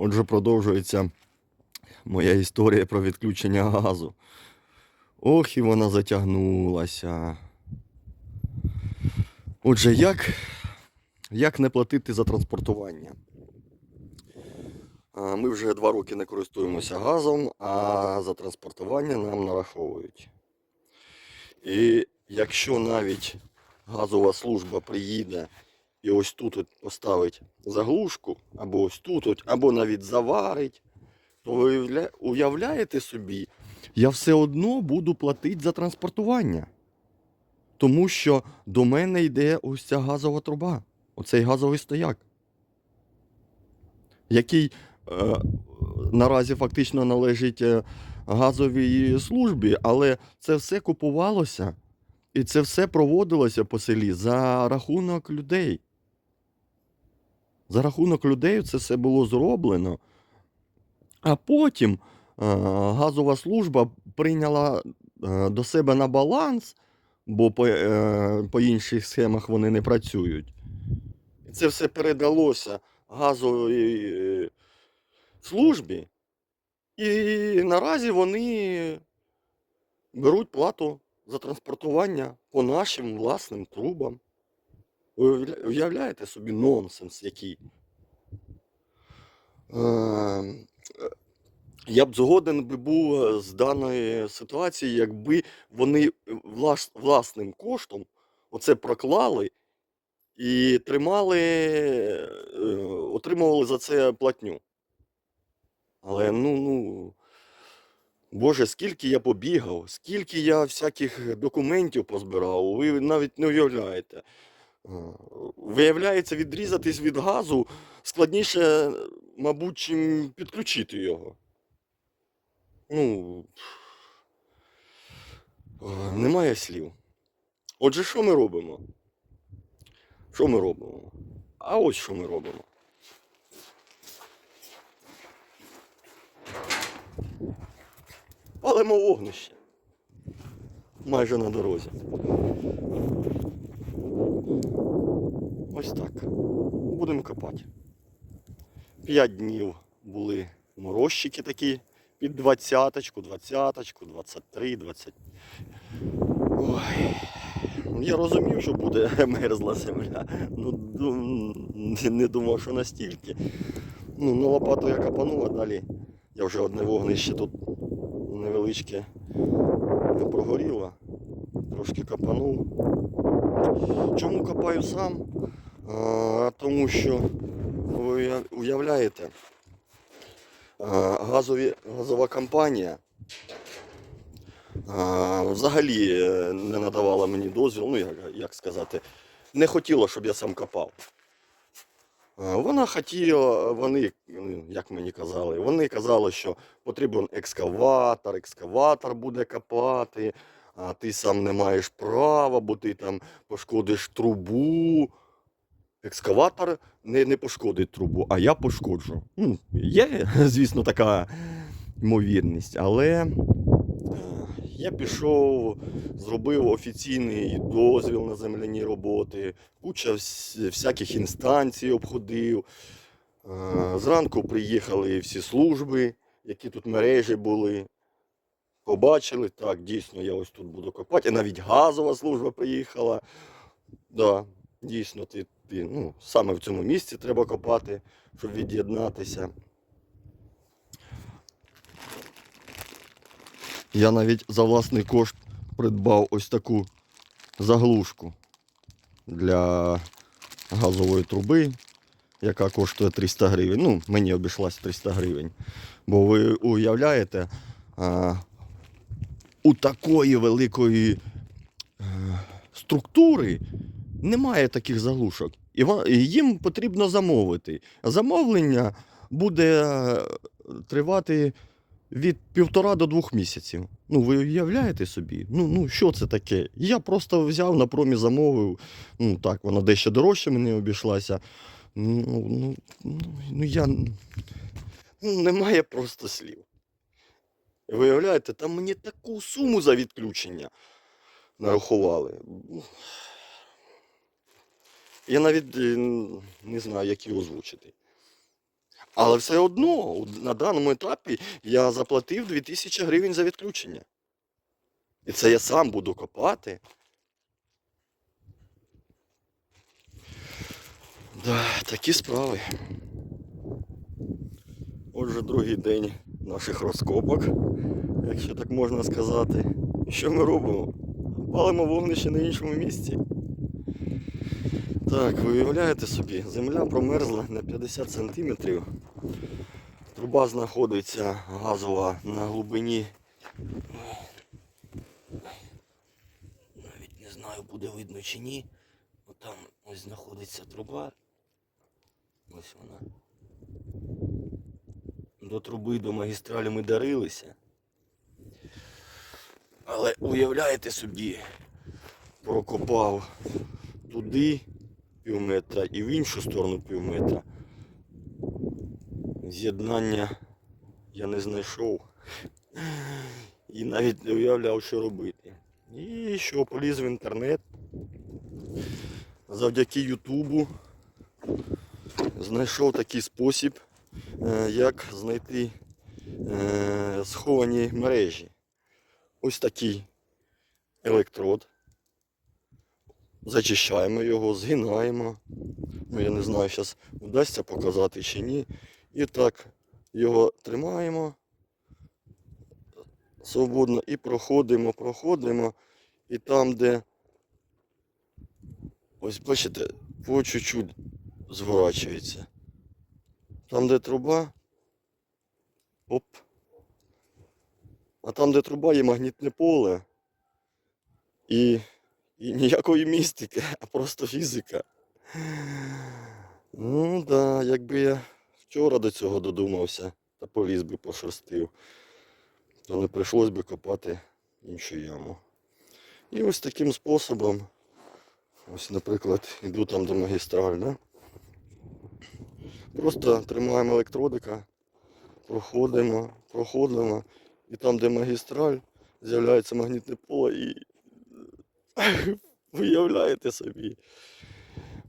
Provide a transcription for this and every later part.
Отже, продовжується моя історія про відключення газу. Ох, і вона затягнулася. Отже, як, як не платити за транспортування? Ми вже два роки не користуємося газом, а за транспортування нам нараховують. І якщо навіть газова служба приїде і ось тут от поставить заглушку, або ось тут, от, або навіть заварить, то ви уявляєте собі, я все одно буду платити за транспортування. Тому що до мене йде ось ця газова труба, оцей газовий стояк, який е, наразі фактично належить е, газовій службі, але це все купувалося і це все проводилося по селі за рахунок людей. За рахунок людей це все було зроблено. А потім е, газова служба прийняла е, до себе на баланс, бо по, е, по інших схемах вони не працюють. І це все передалося газовій службі. І наразі вони беруть плату за транспортування по нашим власним трубам. Уявляєте собі нонсенс який? Е, е, Я б згоден би був е, з даної ситуації, якби вони влас- власним коштом оце проклали і тримали, е, отримували за це платню. Але ну, ну, Боже, скільки я побігав, скільки я всяких документів позбирав, ви навіть не уявляєте. Е, Виявляється, відрізатись від газу складніше, мабуть, чим підключити його. Ну, е, немає слів. Отже, що ми робимо? Що ми робимо? А ось що ми робимо. Палимо вогнище. Майже на дорозі. Ось так. Будемо копати. П'ять днів були морозчики такі під двадцяточку, двадцяточку, 23, 20. Ой. Я розумів, що буде мерзла земля. Ну, не думав, що настільки. Ну, на лопату я копанув, а далі я вже одне вогнище тут невеличке не прогоріло. Трошки копанув. Чому копаю сам? А, тому що ви уявляєте, газові, газова компанія а, взагалі е, не надавала мені дозвіл, ну як, як сказати, не хотіла, щоб я сам копав. Вона хотіла, вони, ну, як мені казали, вони казали, що потрібен екскаватор, екскаватор буде копати, а ти сам не маєш права, бо ти там пошкодиш трубу. Екскаватор не, не пошкодить трубу, а я пошкоджу. Ну, є, звісно, така ймовірність, але е, я пішов, зробив офіційний дозвіл на земляні роботи, куча всяких інстанцій обходив. Е, Зранку приїхали всі служби, які тут мережі були. Побачили, так, дійсно, я ось тут буду копати. І навіть газова служба приїхала. Да, дійсно, ти, ти, ну, саме в цьому місці треба копати, щоб від'єднатися. Я навіть за власний кошт придбав ось таку заглушку для газової труби, яка коштує 300 гривень. Ну, мені обійшлась 300 гривень. Бо ви уявляєте, у такої великої е, структури немає таких заглушок. І їм потрібно замовити. Замовлення буде е, тривати від півтора до двох місяців. Ну, ви уявляєте собі? Ну, ну що це таке? Я просто взяв на промі замовив. Ну так, вона дещо дорожче мені обійшлася. Ну, ну, ну, ну я. Ну, немає просто слів. Ви уявляєте, там мені таку суму за відключення нарахували. Я навіть е, не знаю, як її озвучити. Але все одно на даному етапі я заплатив 2000 гривень за відключення. І це я сам буду копати. Да, такі справи. Отже, другий день наших розкопок, якщо так можна сказати. Що ми робимо? Палимо вогнище на іншому місці. Так, ви уявляєте собі, земля промерзла на 50 сантиметрів. Труба знаходиться газова на глибині. Навіть не знаю, буде видно чи ні. Там ось знаходиться труба. Ось вона. До труби, до магістралі ми дарилися. Але уявляєте собі, прокопав туди пів метра і в іншу сторону пів метра. З'єднання я не знайшов. І навіть не уявляв, що робити. І що поліз в інтернет. Завдяки Ютубу знайшов такий спосіб, як знайти е, сховані мережі. Ось такий електрод. Зачищаємо його, згинаємо. Ну, я не знаю, зараз вдасться показати чи ні. І так його тримаємо свободно і проходимо, проходимо. І там, де ось бачите, по чуть-чуть зворачується. Там, де труба, оп. А там, де труба, є магнітне поле. І, і ніякої містики, а просто фізика. Ну да, якби я вчора до цього додумався та поліз би пошерстив, то не прийшлось би копати іншу яму. І ось таким способом, ось, наприклад, йду там до магістраль, да? Просто тримаємо електродика, проходимо, проходимо, і там, де магістраль, з'являється магнітне поле і виявляєте собі.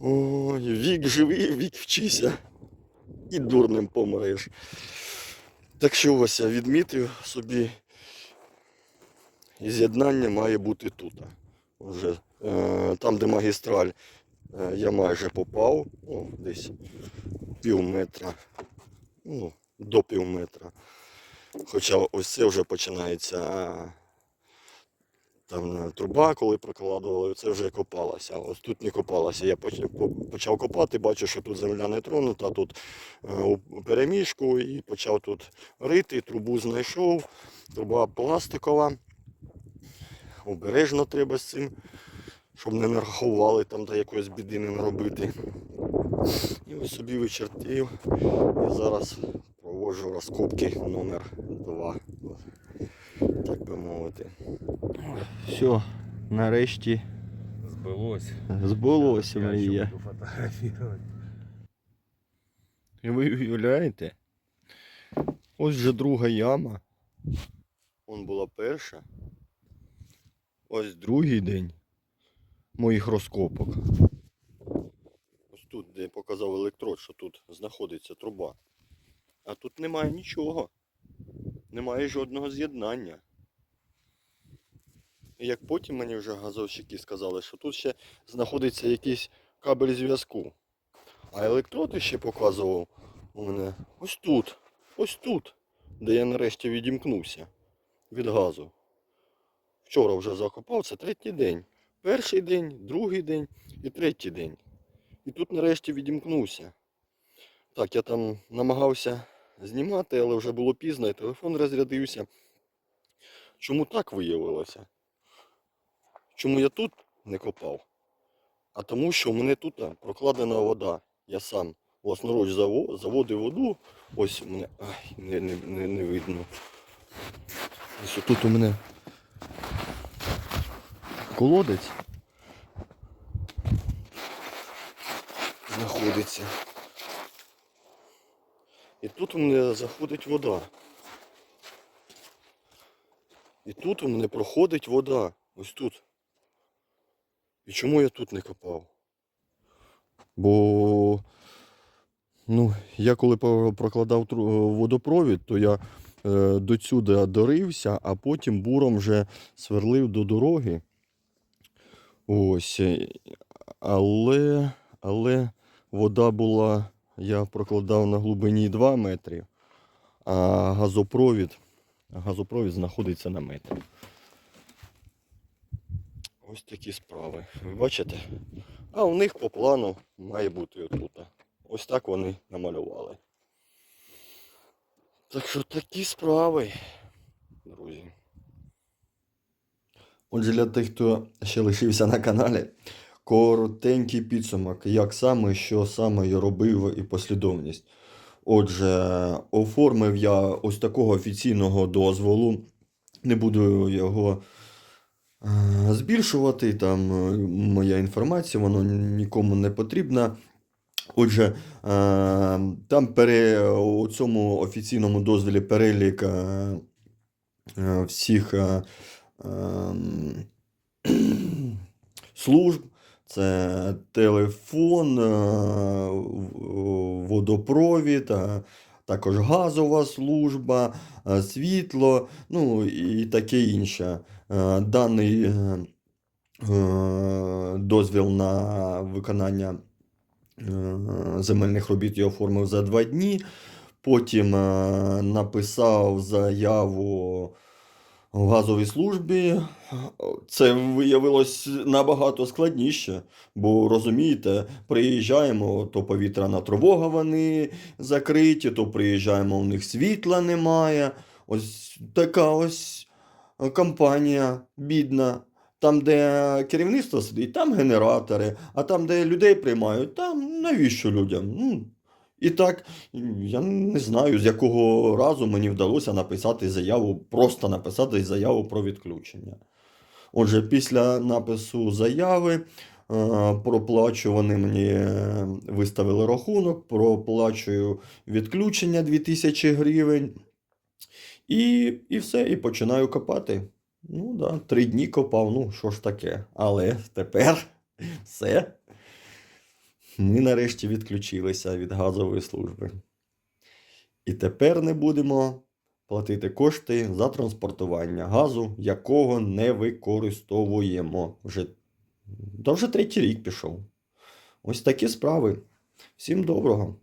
Ой, вік живий, вік вчися. І дурним помреш. Так що ось я відмітив собі. І з'єднання має бути тут. Вже, е, там, де магістраль, е, я майже попав, о, десь пів метра, ну, до пів метра. Хоча ось це вже починається там е, труба, коли прокладували, це вже копалося. Ось тут не копалося. Я почав копати, бачу, що тут земля не тронута, тут е, у переміжку і почав тут рити, трубу знайшов, труба пластикова. Обережно треба з цим, щоб не нарахували там до якоїсь біди не наробити. І ось собі вичертив. І зараз проводжу розкопки номер 2. Так би мовити. Все, нарешті Збилось. збулося Я буду фотографувати. І ви уявляєте? Ось вже друга яма. Он була перша. Ось другий день моїх розкопок. Ось тут, де показав електрод, що тут знаходиться труба. А тут немає нічого. Немає жодного з'єднання. І як потім мені вже газовщики сказали, що тут ще знаходиться якийсь кабель зв'язку. А електрод ще показував у мене ось тут, ось тут, де я нарешті відімкнувся від газу. Вчора вже закопав, це третій день. Перший день, другий день і третій день. І тут нарешті відімкнувся. Так, я там намагався знімати, але вже було пізно і телефон розрядився. Чому так виявилося? Чому я тут не копав? А тому, що в мене тут прокладена вода. Я сам власноруч заводив воду. Ось у мене. Ай, не, не, не, не видно. Ось тут у мене колодець знаходиться. І тут у мене заходить вода. І тут у мене проходить вода. Ось тут. І чому я тут не копав? Бо Ну, я коли прокладав водопровід, то я е, до сюди дорився, а потім буром вже сверлив до дороги. Ось. е, Але, але вода була, я прокладав на глибині 2 метри, а газопровід, газопровід знаходиться на метр. Ось такі справи. Ви бачите? А у них по плану має бути отут. Ось так вони намалювали. Так що такі справи, Отже, для тих, хто ще лишився на каналі, коротенький підсумок, як саме, що саме я робив і послідовність. Отже, оформив я ось такого офіційного дозволу. Не буду його е, збільшувати. Там е, моя інформація, воно нікому не потрібна. Отже, е, там пере, у цьому офіційному дозволі перелік всіх служб. Це телефон, е, водопровід, е, також газова служба, е, світло, ну і таке інше. Даний дозвіл на виконання земельних робіт я оформив за два дні. Потім написав заяву в газовій службі. Це виявилось набагато складніше, бо розумієте, приїжджаємо, то повітряна тривога вони закриті, то приїжджаємо, у них світла немає. Ось така ось компанія бідна. Там, де керівництво сидить, там генератори, а там, де людей приймають, там навіщо людям? Ну, і так, я не знаю, з якого разу мені вдалося написати заяву, просто написати заяву про відключення. Отже, після напису заяви е, проплачу, вони мені е, виставили рахунок, проплачую відключення 2000 гривень. І, і все, і починаю копати. Ну да, три дні копав, ну що ж таке. Але тепер все. Ми нарешті відключилися від газової служби. І тепер не будемо платити кошти за транспортування газу, якого не використовуємо. Вже, та вже третій рік пішов. Ось такі справи. Всім доброго!